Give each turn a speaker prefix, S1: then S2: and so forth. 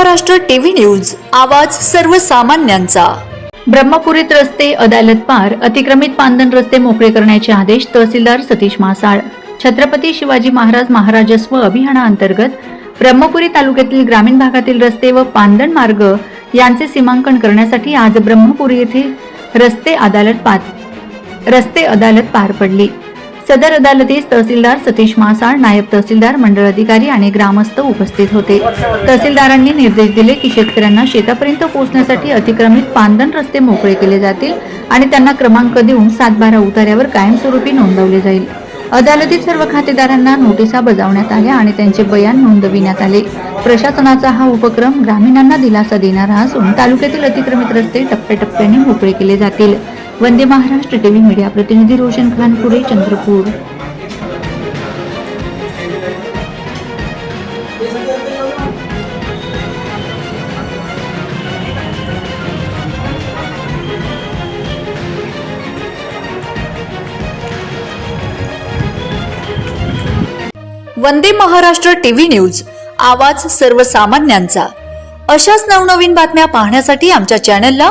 S1: Maharashtra TV news आवाज सर्वसामान्यांचा.
S2: ब्रह्मपुरीत रस्ते अदालत पार अतिक्रमित पांदन रस्ते मोकळे करण्याचे आदेश तहसीलदार सतीश मासाळ. छत्रपती शिवाजी महाराज महाराजस्व अभियानाअंतर्गत ब्रह्मपुरी तालुक्यातील ग्रामीण भागातील रस्ते व पांदण मार्ग यांचे सीमांकन करण्यासाठी आज ब्रह्मपुरी येथे रस्ते अदालत पार रस्ते अदालत पार पडली. सदर अदालतीस तहसीलदार सतीश मासाळ नायब तहसीलदार मंडळ अधिकारी आणि ग्रामस्थ उपस्थित होते. तहसीलदारांनी निर्देश दिले की शेतकऱ्यांना शेतापर्यंत पोहोचण्यासाठी अतिक्रमित पांदन रस्ते मोकळे केले जातील आणि त्यांना क्रमांक देऊन सातबारा उतार्यावर कायमस्वरूपी नोंदवले जाईल. अदालतीत सर्व खातेदारांना नोटिसा बजावण्यात आल्या आणि त्यांचे बयान नोंदविण्यात आले. प्रशासनाचा हा उपक्रम ग्रामीणांना दिलासा देणारा असून तालुक्यातील अतिक्रमित रस्ते टप्प्याटप्प्याने मोकळे केले जातील. वंदे महाराष्ट्र टीव्ही मीडिया प्रतिनिधी रोशन खानपुरे चंद्रपूर.
S1: वंदे महाराष्ट्र टीव्ही न्यूज आवाज सर्वसामान्यांचा. अशाच नवनवीन बातम्या पाहण्यासाठी आमच्या चॅनलला